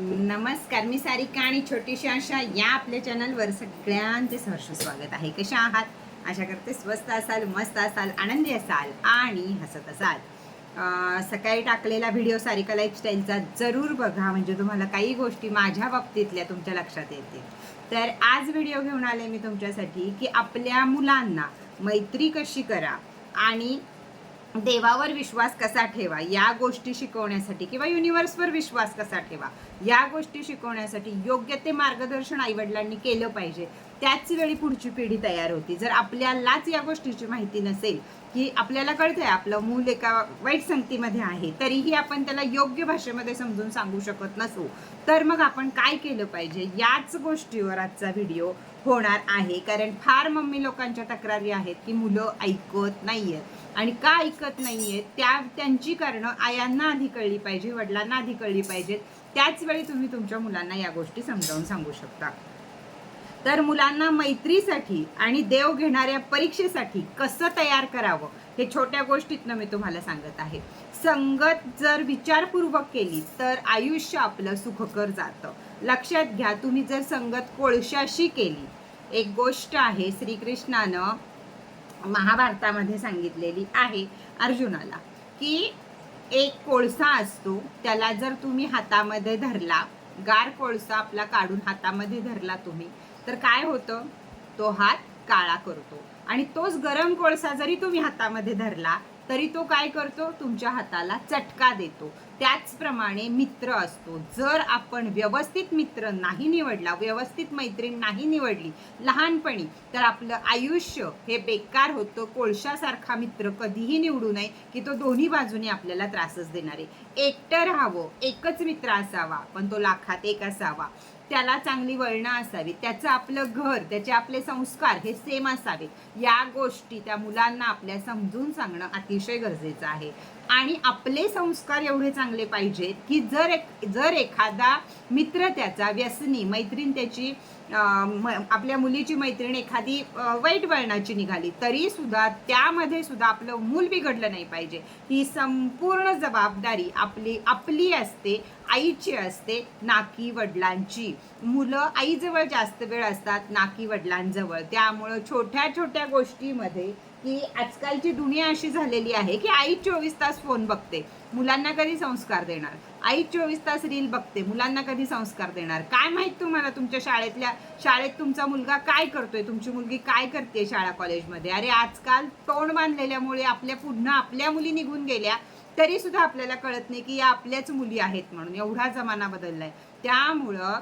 नमस्कार मी सारिका आणि छोटीशी आशा या आपल्या चॅनलवर सगळ्यांचे सहर्ष स्वागत आहे. कशा आहात? आशा करते स्वस्त असाल मस्त असाल आनंदी असाल आणि हसत असाल. सकाळी टाकलेला व्हिडिओ सारिका लाईफस्टाईलचा जरूर बघा म्हणजे तुम्हाला काही गोष्टी माझ्या बाबतीतल्या तुमच्या लक्षात येतील. तर आज व्हिडिओ घेऊन आले मी तुमच्यासाठी की आपल्या मुलांना मैत्री कशी करा आणि देवावर विश्वास कसा ठेवा? या गोष्टी शिकवण्यासाठी किंवा युनिव्हर्सवर विश्वास कसा ठेवा? या गोष्टी शिकवण्यासाठी योग्य ते मार्गदर्शन आईवडिलांनी केलं पाहिजे. त्याच वेळी पुढची पिढी तयार होती. जर आपल्यालाच या गोष्टीची माहिती नसेल की आपल्याला कळतंय आपलं मूल एका वाईट संगतीमध्ये आहे तरीही आपण त्याला योग्य भाषेमध्ये समजून सांगू शकत नसू. तर मग आपण काय केलं पाहिजे? याच गोष्टीवर आजचा व्हिडिओ होणार आहे. कारण फार मम्मी लोकांच्या तक्रारी आहेत की मुलं ऐकत नाहीयेत. आणि का ऐकत नाहीये त्या त्यांची कारणं आयांना आधी कळली पाहिजे वडिलांना आधी कळली पाहिजेत त्याच वेळी तुम्ही तुमच्या मुलांना या गोष्टी समजावून सांगू शकता. तर मुलांना मैत्रीसाठी आणि देव घेणाऱ्या परीक्षेसाठी कसं तयार करावं हे छोट्या गोष्टीतनं मी तुम्हाला सांगत आहे. संगत जर विचारपूर्वक केली तर आयुष्य आपलं सुखकर जातं. लक्षात घ्या तुम्ही जर संगत कोळशाशी केली एक गोष्ट आहे श्रीकृष्णानं महाभारतामध्ये सांगितलेली आहे अर्जुनाला की एक कोळसा असतो त्याला जर तुम्ही हातामध्ये धरला गार कोळसा आपला काढून हातामध्ये धरला तुम्ही तर काय होतं? तो हात काळा करतो. आणि तोच गरम कोळसा जरी तुम्ही हातामध्ये धरला तरी तो काय करतो? तुमच्या हाताला चटका देतो. त्याचप्रमाणे मित्र असतो. जर आपण व्यवस्थित मित्र नाही निवडला व्यवस्थित मैत्रीण नाही निवडली लहानपणी तर आपलं आयुष्य हे बेकार होतं. कोळशासारखा मित्र कधीही निवडू नये की तो दोन्ही बाजूने आपल्याला त्रासच देणार. आहे एकटं राहावं एकच मित्र असावा पण तो लाखात एक असावा. त्याला चांगली वळणं असावी त्याचं आपलं घर त्याचे आपले संस्कार हे सेम असावे या गोष्टी त्या मुलांना आपल्या समजून सांगणं अतिशय गरजेचं आहे. आणि आपले संस्कार एवढे चांगले पाहिजेत की जर एक जर एखादा मित्र त्याचा व्यसनी मैत्रीण त्याची आपल्या मुलीची मैत्रीण एखादी वाईट वळणाची निघाली तरी सुद्धा त्यामध्ये सुद्धा आपलं मूल बिघडलं नाही पाहिजे. ही संपूर्ण जबाबदारी आपली आपली असते आईची असते नाकी वडिलांची. मुलं आईजवळ जास्त वेळ असतात नाकी वडिलांजवळ. त्यामुळं छोट्या छोट्या गोष्टीमध्ये की आजकालची दुनिया अशी झालेली आहे की आई चोवीस तास फोन बघते. मुलांना कधी संस्कार देणार? आई चोवीस तास रील बघते मुलांना कधी संस्कार देणार? काय माहीत तुम्हाला तुमच्या शाळेतल्या शाळेत तुमचा मुलगा काय करतोय? तुमची मुलगी काय करते शाळा कॉलेजमध्ये? अरे आजकाल तोंड बांधलेल्यामुळे आपल्या पुन्हा आपल्या मुली निघून गेल्या तरी सुद्धा आपल्याला कळत नाही की या आपल्याच मुली आहेत म्हणून. एवढा जमाना बदललाय. त्यामुळं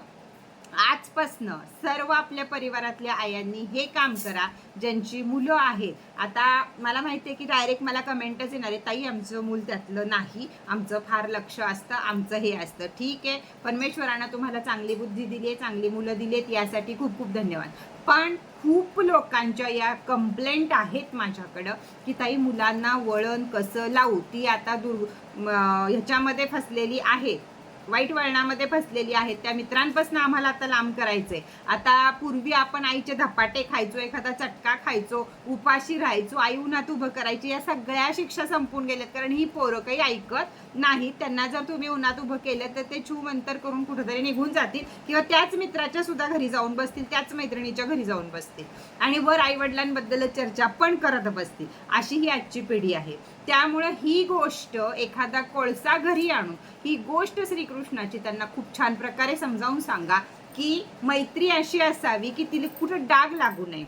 आजपासनं सर्व आपल्या परिवारातल्या आयांनी हे काम करा ज्यांची मुलं आहेत. आता मला माहिती आहे की डायरेक्ट मला कमेंटच येणार आहे ताई आमचं मूल त्यातलं नाही. आमचं फार लक्ष असतं आमचं हे असतं. ठीक आहे. परमेश्वरानं तुम्हाला चांगली बुद्धी दिली आहे चांगली मुलं दिलीत यासाठी खूप खूप धन्यवाद. पण खूप लोकांच्या या कंप्लेंट आहेत माझ्याकडं की ताई मुलांना वळण कसं लावू? ती आता दुर् ह्याच्यामध्ये फसलेली आहे. वाईट वळणामध्ये फसलेली आहेत. त्या मित्रांपासून आम्हाला आता लांब करायचंय. आता पूर्वी आपण आईचे धपाटे खायचो एखादा चटका खायचो उपाशी राहायचो आई उन्हात उभं करायची या सगळ्या शिक्षा संपून गेल्यात. कारण ही पोरं काही ऐकत नाही त्यांना जर तुम्ही उन्हात उभं केलं तर ते छू मंतर करून कुठेतरी निघून जातील. किंवा त्याच मित्राच्या सुद्धा घरी जाऊन बसतील त्याच मैत्रिणीच्या घरी जाऊन बसतील. आणि वर आई वडिलांबद्दल चर्चा पण करत बसतील. अशी ही आजची पिढी आहे. त्यामुळे ही गोष्ट एखादा कोळसा घरी आणून ही गोष्ट श्रीकृष्णाची त्यांना खूप छान प्रकारे समजावून सांगा की मैत्री अशी असावी की तिला कुठं डाग लागू नये.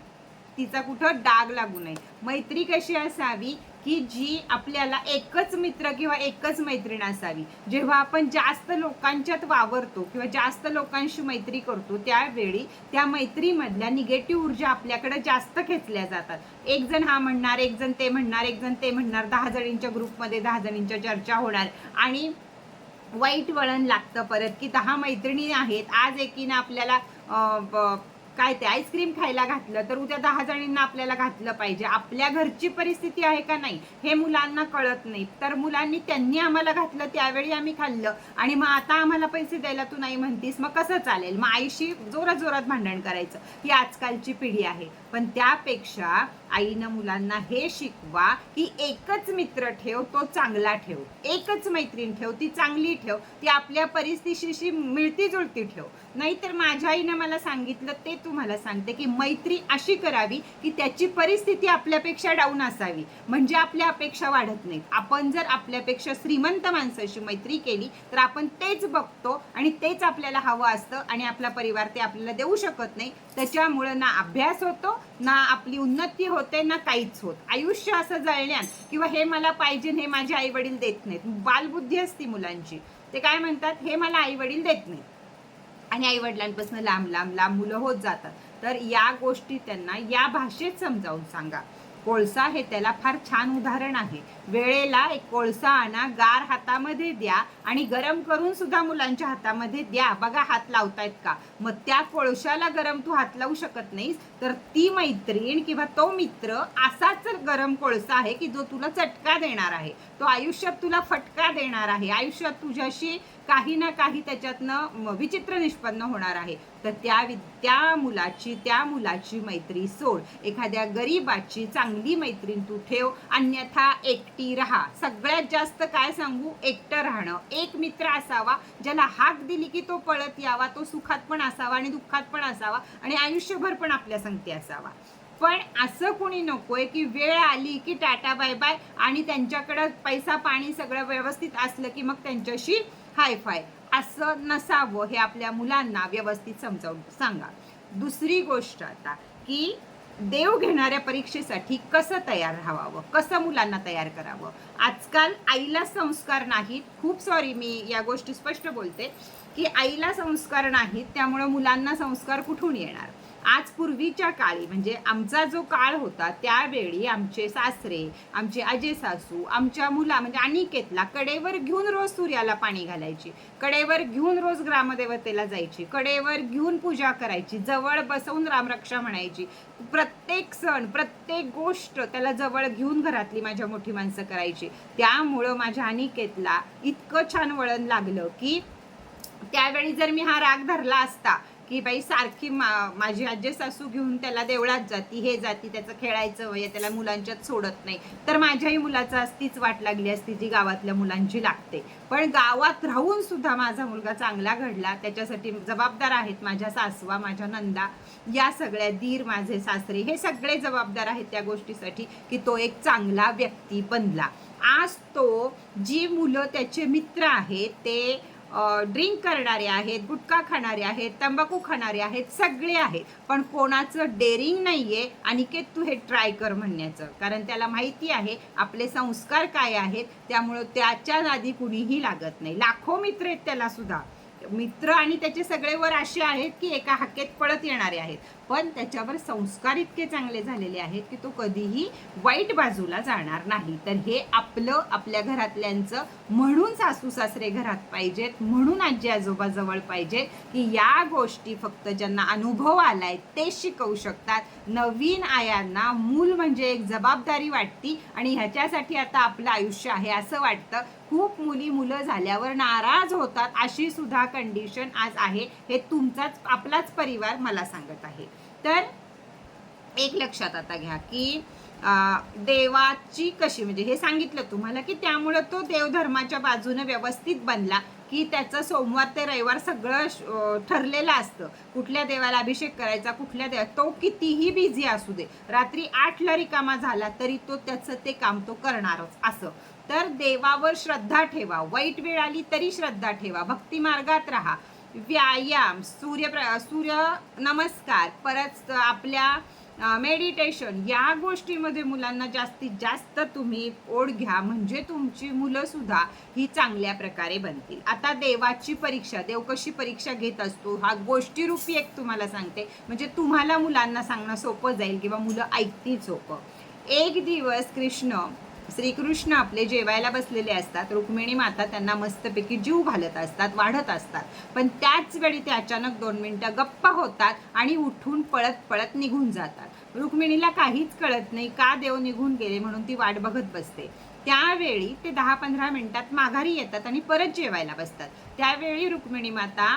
तिचा कुठं डाग लागू नये. मैत्री कशी असावी? की जी आपल्याला एकच मित्र किंवा एकच मैत्रीण असावी. जेव्हा आपण जास्त लोकांच्यात वावरतो किंवा जास्त लोकांशी मैत्री करतो त्यावेळी त्या मैत्रीमधल्या निगेटिव्ह ऊर्जा आपल्याकडे जास्त खेचल्या जातात. एक जण हा म्हणणार एक जण ते म्हणणार एक जण ते म्हणणार दहा जणींच्या ग्रुपमध्ये दहा जणींच्या चर्चा होणार आणि वाईट वळण लागतं परत की दहा मैत्रिणी आहेत आज एकीनं आपल्याला अं, काय ते आईस्क्रीम खायला घातलं तर उद्या दहा जणींना आपल्याला घातलं पाहिजे. आपल्या घरची परिस्थिती आहे का नाही हे मुलांना कळत नाही. तर मुलांनी त्यांनी आम्हाला घातलं त्यावेळी आम्ही खाल्लं. आणि मग आता आम्हाला पैसे द्यायला तू नाही म्हणतीस मग कसं चालेल? मग आईशी जोरात जोरात भांडण करायचं. ही आजकालची पिढी आहे. पण त्यापेक्षा आईनं मुलांना हे शिकवा की एकच मित्र ठेव तो चांगला ठेव. एकच मैत्रीण ठेव ती चांगली ठेव. ती आपल्या परिस्थितीशी मिळती जुळती ठेव. नाहीतर माझ्या आईनं मला सांगितलं ते तुम्हाला सांगते की मैत्री अशी करावी की त्याची परिस्थिती आपल्यापेक्षा डाऊन असावी. म्हणजे आपल्या अपेक्षा वाढत नाहीत. आपण जर आपल्यापेक्षा श्रीमंत माणसाशी मैत्री केली तर आपण तेच बघतो आणि तेच आपल्याला हवं असतं आणि आपला परिवार ते आपल्याला देऊ शकत नाही. त्याच्यामुळं ना अभ्यास होतो ना आपली उन्नती होते ना काहीच होत. आयुष्य असं जळण्यात किंवा हे मला पाहिजे हे माझे आई वडील देत नाहीत. बालबुद्धी असती मुलांची. ते काय म्हणतात? हे मला आई वडील देत नाहीत. आणि आई वडिलांपासून लांब लांब लांब मुलं होत जातात. तर या गोष्टी त्यांना या भाषेत समजावून सांगा. कोळसा हे त्याला फार छान उदाहरण आहे. वेळेला एक कोळसा आणा गार हातामध्ये द्या आणि गरम करून सुद्धा मुलांच्या हातामध्ये द्या. बघा हात लावतायत का? मग त्या कोळशाला गरम तू हात लावू शकत नाहीस. तर ती मैत्रीण किंवा तो मित्र असाच गरम कोळसा आहे की जो तुला चटका देणार आहे. तो आयुष्यात तुला फटका देणार आहे. आयुष्यात तुझ्याशी काही ना काही त्याच्यातनं विचित्र निष्पन्न होणार आहे. तर त्या वि त्या मुलाची त्या मुलाची मैत्री सोड. एखाद्या गरीबाची चांगली मैत्रीण तू ठेव. अन्यथा एकटी राहा. सगळ्यात जास्त काय सांगू? एकटं राहणं. एक मित्र असावा ज्याला हाक दिली की तो पळत यावा. तो सुखात पण असावा आणि दुःखात पण असावा आणि आयुष्यभर पण आपल्या संगती असावा. पण असं कोणी नकोय की वेळ आली की टाटा बाय बाय आणि त्यांच्याकडं पैसा पाणी सगळं व्यवस्थित असलं की मग त्यांच्याशी हायफाय असं नसावं हे आपल्या मुलांना व्यवस्थित समजावून सांगा. दुसरी गोष्ट आता की देव घेणाऱ्या परीक्षेसाठी कसं तयार राहावं? कसं मुलांना तयार करावं? आजकाल आईला संस्कार नाहीत. खूप सॉरी मी या गोष्टी स्पष्ट बोलते की आईला संस्कार नाहीत त्यामुळं मुलांना संस्कार कुठून येणार? आज पूर्वीच्या काळी म्हणजे आमचा जो काळ होता त्यावेळी आमचे सासरे आमचे आजे सासू आमच्या मुला म्हणजे अनिकेतला कडेवर घेऊन रोज सूर्याला पाणी घालायची कडेवर घेऊन रोज ग्रामदेवतेला जायची कडेवर घेऊन पूजा करायची जवळ बसवून रामरक्षा म्हणायची. प्रत्येक सण प्रत्येक गोष्ट त्याला जवळ घेऊन घरातली माझ्या मोठी माणसं करायची. त्यामुळं माझ्या अनिकेतला इतकं छान वळण लागलं की त्यावेळी जर मी हा राग धरला असता की बाई सारखी मा माझी आजी सासू घेऊन त्याला देवळात जाती हे जाती त्याचं खेळायचं वय त्याला मुलांच्यात सोडत नाही. तर माझ्याही मुलाचा आज तीच वाट लागली असती जी गावातल्या मुलांची लागते. पण गावात राहून सुद्धा माझा मुलगा चांगला घडला. त्याच्यासाठी जबाबदार आहेत माझ्या सासवा माझ्या नंदा. या सगळ्या दीर माझे सासरे हे सगळे जबाबदार आहेत त्या गोष्टीसाठी की तो एक चांगला व्यक्ती बनला. आज तो जी मुलं त्याचे मित्र आहेत ते ड्रिंक करणारे आहेत गुटखा खाणारे आहेत तंबाखू खाणारे आहेत सगळे आहेत. पण कोणाचं डेअरिंग नाहीये. अनिकेत तू हे ट्राय कर म्हणण्याचं. कारण त्याला माहिती आहे आपले संस्कार काय आहेत त्यामुळं त्याच्या आधी कुणीही लागत नाही. लाखो मित्र आहेत त्याला सुद्धा. मित्र आणि त्याचे सगळे वर असे आहेत की एका हाकेत पळत येणारे आहेत. पण त्याच्यावर संस्कार इतके चांगले झालेले आहेत की तो कधीही वाईट बाजूला जाणार नाही. तर हे आपलं आपल्या घरातल्यांचं म्हणून सासू सासरे घरात पाहिजेत म्हणून आजी आजोबा जवळ पाहिजे की या गोष्टी फक्त ज्यांना अनुभव आलाय ते शिकवू शकतात. नवीन आयांना मूल म्हणजे एक जबाबदारी वाटती आणि ह्याच्यासाठी आता आपलं आयुष्य आहे असं वाटतं. खूप मुली मुलं झाल्यावर नाराज होतात. अशी सुद्धा कंडिशन आज आहे. हे तुमचाच आपलाच परिवार मला सांगत आहे. तर एक लक्षात आता घ्या की देवाची कशी म्हणजे हे सांगितलं तुम्हाला की त्यामुळं तो देवधर्माच्या बाजूने व्यवस्थित बनला की त्याचं सोमवार ते रविवार सगळं ठरलेलं असतं. कुठल्या देवाला अभिषेक करायचा कुठल्या देवा तो कितीही बिझी असू दे रात्री आठला रिकामा झाला तरी तो त्याचं ते काम तो करणारच असं. तर देवावर श्रद्धा ठेवा वाईट वेळ आली तरी श्रद्धा ठेवा भक्ती मार्गात राहा. व्यायाम सूर्य प्र- सूर्य नमस्कार परत आपल्या मेडिटेशन या गोष्टीमध्ये मुलांना जास्तीत जास्त तुम्ही ओढ घ्या. म्हणजे तुमची मुलंसुद्धा ही चांगल्या प्रकारे बनतील. आता देवाची परीक्षा देव कशी परीक्षा घेत असतो हा गोष्टीरूपी एक तुम्हाला सांगते. म्हणजे तुम्हाला मुलांना सांगणं सोपं जाईल किंवा मुलं ऐकतील सोपं. एक दिवस कृष्ण श्रीकृष्ण आपले जेवायला बसलेले असतात. रुक्मिणी माता त्यांना मस्तपैकी जीव घालत असतात वाढत असतात. पण त्याच वेळी ते अचानक दोन मिनटं गप्प होतात आणि उठून पळत पळत निघून जातात. रुक्मिणीला काहीच कळत नाही का देव निघून गेले म्हणून ती वाट बघत बसते. त्यावेळी ते दहा पंधरा मिनिटात माघारी येतात आणि परत जेवायला बसतात. त्यावेळी रुक्मिणी माता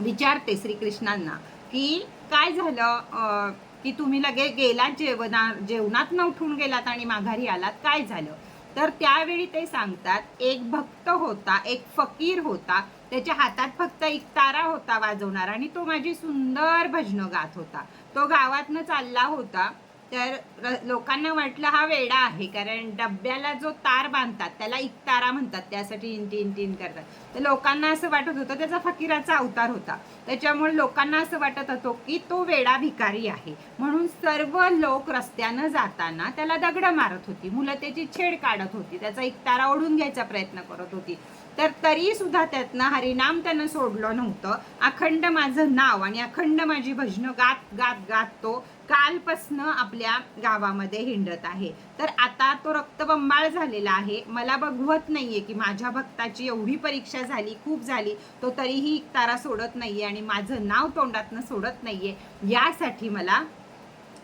विचारते श्रीकृष्णांना की काय झालं? की तुम्ही लगे गेलात जेवणा जेवणात न उठून गेलात आणि माघारी आलात काय झालं? तर त्यावेळी ते सांगतात एक भक्त होता एक फकीर होता त्याच्या हातात फक्त एक तारा होता वाजवणारा आणि तो माझी सुंदर भजनं गात होता. तो गावातनं चालला होता तर लोकांना वाटलं हा वेडा आहे कारण डब्याला जो तार बांधतात त्याला इकतारा म्हणतात त्यासाठी इंटी इंटीन करतात. तर लोकांना असं वाटत होतं त्याचा फकीराचा अवतार होता. त्याच्यामुळे लोकांना असं वाटत होतो की तो वेडा भिकारी आहे. म्हणून सर्व लोक रस्त्यानं जाताना त्याला दगड मारत होती. मुलं त्याची छेड काढत होती. त्याचा इकतारा ओढून घ्यायचा प्रयत्न करत होती. तर तरी सुद्धा त्यातनं हरिनाम त्यानं सोडलं नव्हतं. अखंड माझं नाव आणि अखंड माझी भजनं गात गात गात तो कालपासनं आपल्या गावामध्ये हिंडत आहे. तर आता तो रक्तबंबाळ झालेला आहे. मला बघवत नाहीये की माझ्या भक्ताची एवढी परीक्षा झाली खूप झाली तो तरीही तारा सोडत नाहीये आणि माझं नाव तोंडातनं सोडत नाहीये. यासाठी मला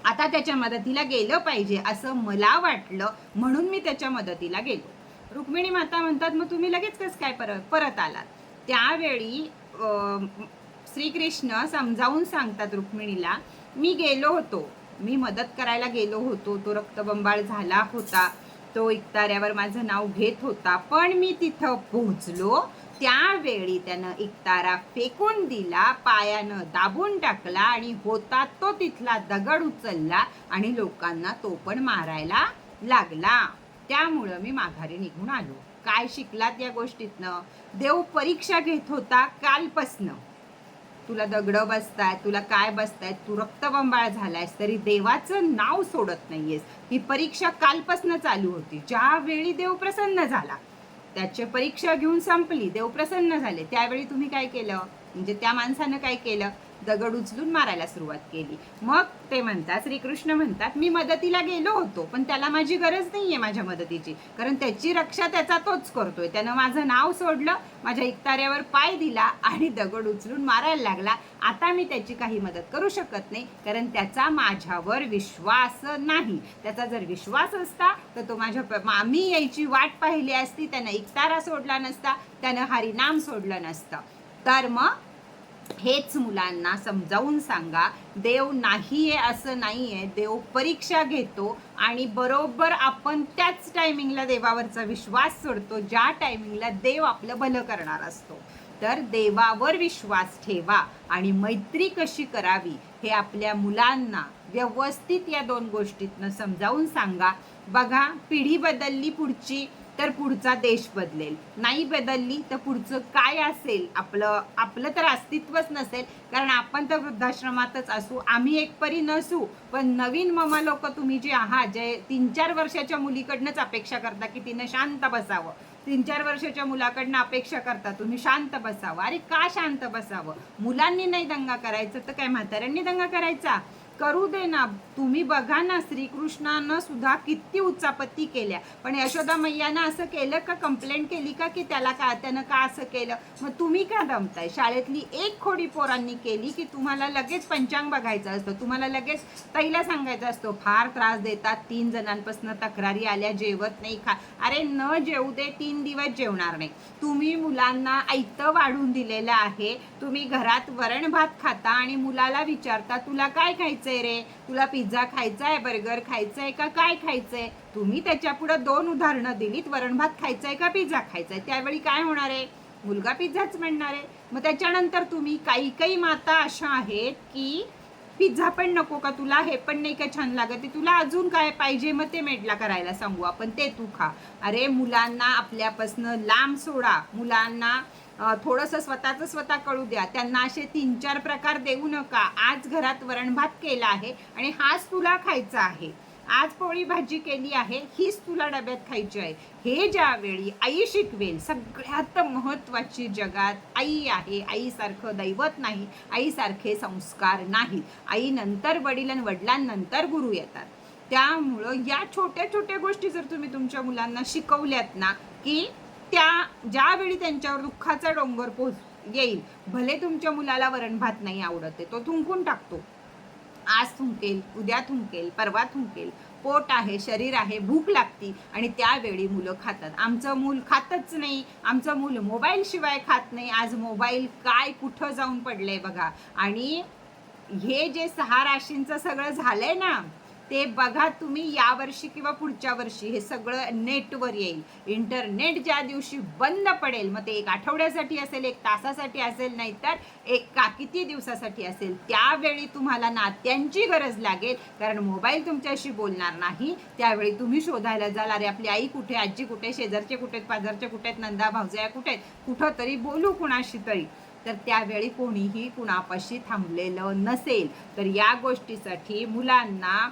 आता त्याच्या मदतीला गेलं पाहिजे असं मला वाटलं म्हणून मी त्याच्या मदतीला गेलो. रुक्मिणी माता म्हणतात मग तुम्ही लगेच कसं काय परत परत आलात? त्यावेळी अं, श्रीकृष्ण समजावून सांगतात रुक्मिणीला मी गेलो होतो. मी मदत करायला गेलो होतो. तो रक्तबंबाळ झाला होता. तो इकताऱ्यावर माझं नाव घेत होता. पण मी तिथं पोहोचलो. त्यावेळी त्यानं इकतारा फेकून दिला पायानं दाबून टाकला आणि होता तो तिथला दगड उचलला आणि लोकांना तो पण मारायला लागला. त्यामुळं मी माघारी निघून आलो. काय शिकलात या गोष्टीतनं? देव परीक्षा घेत होता कालपासनं. तुला दगड बसताय तुला काय बसतायत? तू रक्तबंबाळ झालायस तरी देवाचं नाव सोडत नाहीयेस. ही परीक्षा कालपासनं चालू होती. ज्यावेळी देव प्रसन्न झाला त्याची परीक्षा घेऊन संपली. देव प्रसन्न झाले. त्यावेळी तुम्ही काय केलं? म्हणजे त्या माणसानं काय केलं? दगड उचलून मारायला सुरुवात केली. मग ते म्हणतात श्रीकृष्ण म्हणतात मी मदतीला गेलो होतो पण त्याला माझी गरज नाहीये माझ्या मदतीची. कारण त्याची रक्षा त्याचा तोच करतोय. त्यानं माझं नाव सोडलं माझ्या इकताऱ्यावर पाय दिला आणि दगड उचलून मारायला लागला. आता मी त्याची काही मदत करू शकत नाही कारण त्याचा माझ्यावर विश्वास नाही. त्याचा जर विश्वास असता तर तो माझ्या मामी यायची वाट पाहिली असती. त्यानं इकतारा सोडला नसता त्यानं हरिनाम सोडलं नसतं. तर मग हेच मुलांना समजावून सांगा देव नाहीये असं नाहीये देव परीक्षा घेतो आणि बरोबर आपण त्याच टायमिंगला देवावरचा विश्वास सोडतो ज्या टायमिंगला देव आपलं भलं करणार असतो. तर देवावर विश्वास ठेवा आणि मैत्री कशी करावी हे आपल्या मुलांना व्यवस्थित या दोन गोष्टीतनं समजावून सांगा. बघा पिढी बदलली पुढची तर पुढचा देश बदलेल. नाही बदलली तर पुढचं काय असेल? आपलं आपलं तर अस्तित्वच नसेल. कारण आपण तर वृद्धाश्रमातच असू आम्ही एक परी नसू. पण नवीन ममा लोक तुम्ही जे आहात जे तीन चार वर्षाच्या मुलीकडनंच अपेक्षा करता की तिनं शांत बसावं. तीन चार वर्षाच्या मुलाकडनं अपेक्षा करता तुम्ही शांत बसावं. अरे का शांत बसावं? मुलांनी नाही दंगा करायचं तर काय म्हाताऱ्यांनी दंगा करायचा? करू दे ना. तुम्ही बघा ना श्रीकृष्णानं सुद्धा किती उच्चापत्ती केल्या. पण यशोदा मैयानं असं केलं का कंप्लेंट केली का की त्याला का त्यानं का असं केलं? मग तुम्ही का दमताय? शाळेतली एक खोडी पोरांनी केली की तुम्हाला लगेच पंचांग बघायचं असतं. तुम्हाला लगेच तैला सांगायचं असतो. फार त्रास देतात. तीन जणांपासून तक्रारी आल्या जेवत नाही खा. अरे न जेवू दे तीन दिवस जेवणार नाही. तुम्ही मुलांना ऐतं वाढून दिलेलं आहे. तुम्ही घरात वरण भात खाता आणि मुलाला विचारता तुला काय खायचं खायचंय रे? तुला पिझ्झा खायचा आहे बर्गर खायचा आहे का काय खायचंय? तुम्ही त्याच्या पुढे दोन उदाहरणं दिलीत. वरण भात खायचा आहे का पिझ्झा खायचा आहे त्यावेळी काय होणार आहे? मुलगा पिझ्झाच म्हणणार आहे. मग त्याच्यानंतर तुम्ही काही काही माता अशा आहेत की पिझ्झा पण नको का तुला? हे पण नाही का छान लागत? ते तुला अजून काय पाहिजे? मग ते मेडला करायला सांगू. आपण ते तू खा. अरे मुलांना आपल्यापासनं लांब सोडा. मुलांना थोडंसं स्वतःचं स्वतः कळू द्या. त्यांना असे तीन चार प्रकार देऊ नका. आज घरात वरण भात केला आहे आणि हाच तुला खायचा आहे. आज पोळी भाजी केली आहे हीच तुला डब्यात खायची आहे. हे ज्यावेळी आई शिकवेल सगळ्यात महत्त्वाची जगात आई आहे. आईसारखं दैवत नाही आईसारखे संस्कार नाही. आई नंतर वडील आणि वडिलांनंतर गुरु येतात. त्यामुळं या छोट्या छोट्या गोष्टी जर तुम्ही तुमच्या मुलांना शिकवल्यात ना की त्या ज्यावेळी त्यांच्यावर दुःखाचा डोंगर पोच येईल भले तुमच्या मुलाला वरण भात नाही आवडत आहे तो थुंकून टाकतो. आज थुंकेल उद्या थुंकेल परवा थुंकेल पोट आहे शरीर आहे भूक लागती आणि त्यावेळी मुलं खातात. आमचं मूल खातच नाही आमचं मूल मोबाईल शिवाय खात नाही. आज मोबाईल काय कुठं जाऊन पडलंय बघा. आणि हे जे सहा राशींचं सगळं झालंय ना ते बघा तुम्ही या वर्षी किंवा पुढच्या वर्षी हे सगळं नेटवर येईल. इंटरनेट ज्या दिवशी बंद पडेल मग ते एक आठवड्यासाठी असेल एक तासासाठी असेल नाहीतर एक का किती दिवसासाठी असेल त्यावेळी तुम्हाला नात्यांची गरज लागेल. कारण मोबाईल तुमच्याशी बोलणार नाही त्यावेळी तुम्ही शोधायला जाल अरे आपली आई कुठे? आजी कुठे? शेजारचे कुठे आहेत? पाजारचे कुठे आहेत? नंदा भावजया कुठे आहेत? कुठं तरी बोलू कुणाशी तरी. तर त्यावेळी कोणीही कुणापाशी थांबलेलं नसेल. तर या गोष्टीसाठी मुलांना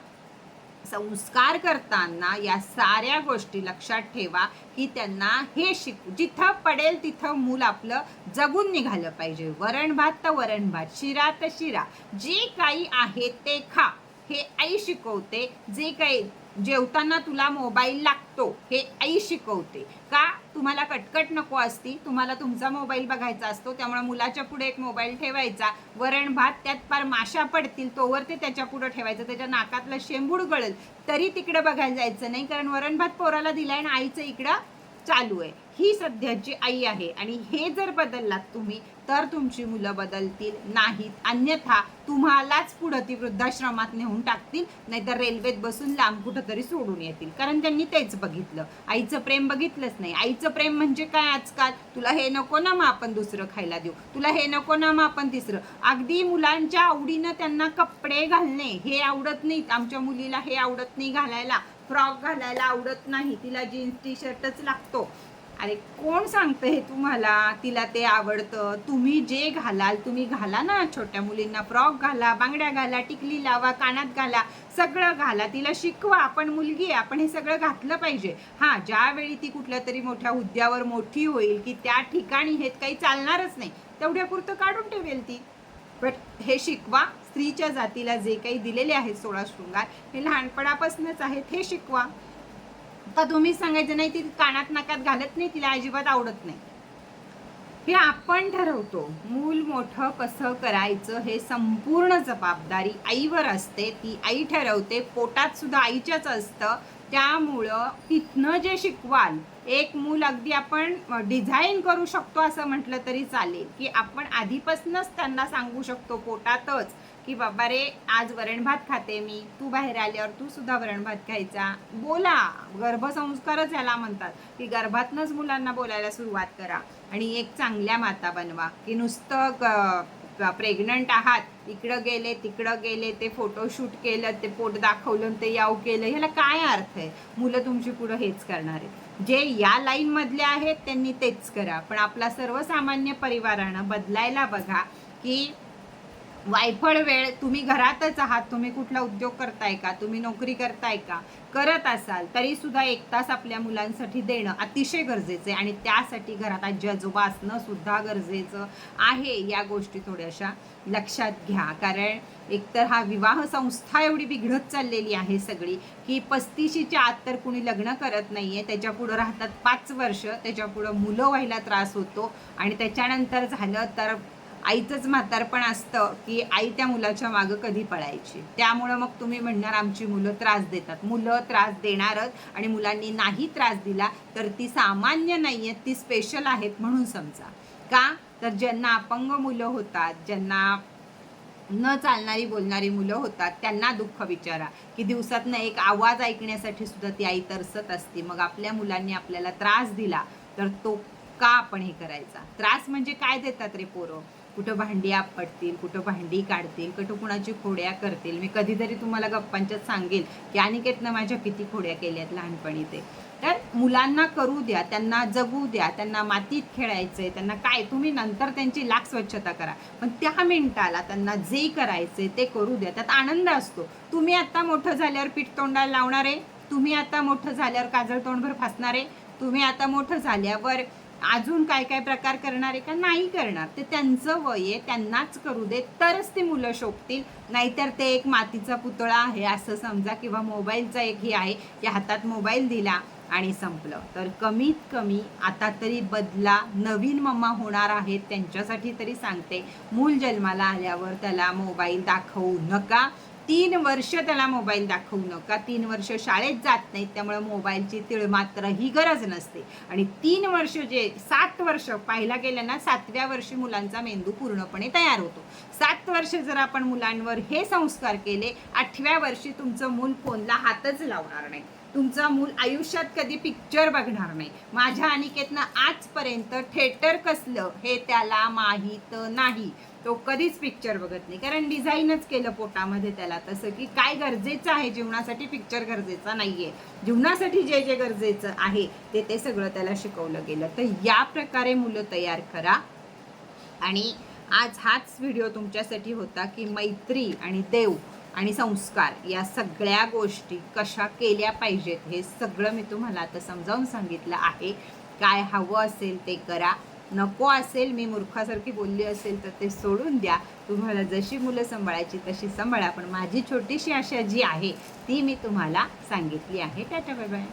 संस्कार करताना या साऱ्या गोष्टी लक्षात ठेवा की त्यांना हे शिक जिथं पडेल तिथं मूल आपलं जगून निघालं पाहिजे. वरण भात तर वरण भात शिरा तर शिरा. जे काही आहे ते खा. हे आई शिकवते. जे काही जेवताना तुला मोबाईल लागतो हे आई शिकवते. का तुम्हाला कटकट नको असती. तुम्हाला तुमचा मोबाईल बघायचा असतो त्यामुळे मुलाच्या पुढे एक मोबाईल ठेवायचा. वरण भात त्यात फार माशा पडतील तोवर ते त्याच्या पुढे ठेवायचं. त्याच्या नाकातलं शेंबूड गळल तरी तिकडे बघायला जायचं नाही. कारण वरण भात पोराला दिलाय आणि आईचं इकडं चालू आहे. ही सध्याची आई आहे. आणि हे जर बदललात तुम्ही तर तुमची मुलं बदलतील नाहीत. अन्यथा तुम्हालाच पुढं ती वृद्धाश्रमात नेऊन टाकतील नाहीतर रेल्वेत बसून लांब कुठंतरी सोडून येतील. कारण त्यांनी तेच बघितलं. आईचं प्रेम बघितलंच नाही. आईचं प्रेम म्हणजे काय आजकाल? तुला हे नको ना मग आपण दुसरं खायला देऊ. तुला हे नको ना मग आपण तिसरं. अगदी मुलांच्या आवडीनं त्यांना कपडे घालणे हे आवडत नाहीत. आमच्या मुलीला हे आवडत नाही घालायला. फ्रॉक घालायला आवडत नाही. तिला जीन्स टी शर्टच लागतो. अरे कोण सांगतं हे तुम्हाला तिला ते आवडतं. तुम्ही जे घालाल तुम्ही घाला ना छोट्या मुलींना. फ्रॉक घाला बांगड्या घाला टिकली लावा कानात घाला सगळं घाला. तिला शिकवा. आपण मुलगी आहे. आपण हे सगळं घातलं पाहिजे. हां ज्यावेळी ती कुठल्या तरी मोठ्या हुद्द्यावर मोठी होईल की त्या ठिकाणी हे काही चालणारच नाही तेवढ्यापुरतं काढून ठेवेल ती. बट हे शिकवा. स्त्रीच्या जातीला जे काही दिलेले आहेत सोळा शृंगार हे लहानपणापासूनच आहेत. हे शिकवा. का तुम्ही सांगायचं नाही ती कानात नाकात घालत नाही तिला अजिबात आवडत नाही. हे आपण ठरवतो मूल मोठं कसं करायचं हे संपूर्ण जबाबदारी आईवर असते ती आई ठरवते पोटात सुद्धा आईच्याच असतं. त्यामुळं तिथनं जे शिकवाल एक मूल अगदी आपण डिझाईन करू शकतो असं म्हटलं तरी चालेल की आपण आधीपासूनच त्यांना सांगू शकतो पोटातच. की बाबा रे आज वरण भात खाते मी. तू बाहेर आल्यावर तू सुद्धा वरण भात खायचा. बोला. गर्भसंस्कारच याला म्हणतात. की गर्भातनंच मुलांना बोलायला सुरुवात करा. आणि एक चांगल्या माता बनवा. की नुसतं प्रेग्नंट आहात. इकडं गेले तिकडं गेले ते फोटोशूट केलं ते पोट दाखवलं ते याव केलं. ह्याला काय अर्थ आहे? मुलं तुमची पुढं हेच करणार आहेत. जे या लाईन मधले आहेत त्यांनी तेच करा. पण आपला सर्वसामान्य परिवारानं बदलायला बघा की वायफळ वेळ तुम्ही घरातच आहात तुम्ही कुठला उद्योग करताय का तुम्ही नोकरी करताय का करत असाल तरी सुद्धा एक तास आपल्या मुलांसाठी देणं अतिशय गरजेचं आहे. आणि त्यासाठी घरात आजी आजोबा असणं सुद्धा गरजेचं आहे या गोष्टी थोड्याशा लक्षात घ्या. कारण एकतर हा विवाह संस्था एवढी बिघडत चाललेली आहे सगळी. की पस्तीशीच्या आत तर कुणी लग्न करत नाही त्याच्या पुढं राहतात पाच वर्ष त्याच्या पुढं मुलं व्हायला त्रास होतो. आणि त्याच्यानंतर झालं तर आईचंच म्हातारपण असतं की आई त्या मुलाच्या मागं कधी पळायची. त्यामुळं मग तुम्ही म्हणणार आमची मुलं त्रास देतात. मुलं त्रास देणारच आणि मुलांनी नाही त्रास दिला तर ती सामान्य नाही आहेत ती स्पेशल आहेत म्हणून समजा. का? तर ज्यांना अपंग मुलं होतात ज्यांना न चालणारी बोलणारी मुलं होतात त्यांना दुःख विचारा. की दिवसातनं एक आवाज ऐकण्यासाठी सुद्धा ती आई तरसत असते. मग आपल्या मुलांनी आपल्याला त्रास दिला तर तो का आपण हे करायचा? त्रास म्हणजे काय देतात रे पोरं? कुठं भांडी आपटतील कुठं भांडी काढतील कुठं कुणाची खोड्या करतील? मी कधीतरी तुम्हाला गप्पांच्यात सांगेल की अनिकेतनं माझ्या किती खोड्या केल्यात लहानपणी ते. तर मुलांना करू द्या त्यांना जगू द्या त्यांना मातीत खेळायचं आहे त्यांना काय तुम्ही नंतर त्यांची लाख स्वच्छता करा. पण त्या मिनिटाला त्यांना जे करायचंय ते करू द्या. त्यात आनंद असतो. तुम्ही आता मोठं झाल्यावर पीठ तोंडाला आहे तुम्ही आता मोठं झाल्यावर काजळ तोंडभर फासणारे? तुम्ही आता मोठं झाल्यावर अजून काय काय प्रकार करणार आहे का? नाही करणार. ते त्यांचं वय आहे त्यांनाच करू दे तरच ती मुलं शोभतील. नाहीतर ते एक मातीचा पुतळा आहे असं समजा किंवा मोबाईलचा एक हे आहे की हातात मोबाईल दिला आणि संपलं. तर कमीत कमी आता तरी बदला नवीन मम्मा होणार आहेत त्यांच्यासाठी तरी सांगते. मूल जन्माला आल्यावर त्याला मोबाईल दाखवू नका. तीन वर्ष त्याला मोबाईल दाखवू नका. तीन वर्ष शाळेत जात नाहीत त्यामुळे मोबाईलची तिळमात्र ही गरज नसते. आणि तीन वर्ष जे सात वर्ष पाहिला गेलं ना सातव्या वर्षी मुलांचा मेंदू पूर्णपणे तयार होतो. सात वर्ष जर आपण मुलांवर हे संस्कार केले आठव्या वर्षी तुमचं मूल फोनला हातच लावणार नाही. तुमचं मूल आयुष्यात कधी पिक्चर बघणार नाही. माझ्या अनिकेतनं आजपर्यंत थिएटर कसलं हे त्याला माहीत नाही. तो कधीच पिक्चर बघत नाही. कारण डिझाईनच केलं पोटामध्ये त्याला तसं की काय गरजेचं आहे? जीवनासाठी पिक्चर गरजेचा नाहीये. जीवनासाठी जे जे गरजेचं आहे ते ते सगळं त्याला शिकवलं गेलं. तर या प्रकारे मुलं तयार करा. आणि आज हाच व्हिडिओ तुमच्यासाठी होता की मैत्री आणि देव आणि संस्कार या सगळ्या गोष्टी कशा केल्या पाहिजेत हे सगळं मी तुम्हाला आता समजावून सांगितलं आहे. काय हवं असेल ते करा. नको असेल मी मूर्खासारखी बोलली असेल तर ते सोडून द्या. तुम्हाला जशी मुलं सांभाळायची तशी सांभाळा. पण माझी छोटीशी आशा जी आहे ती मी तुम्हाला सांगितली आहे. त्याच्या बाय.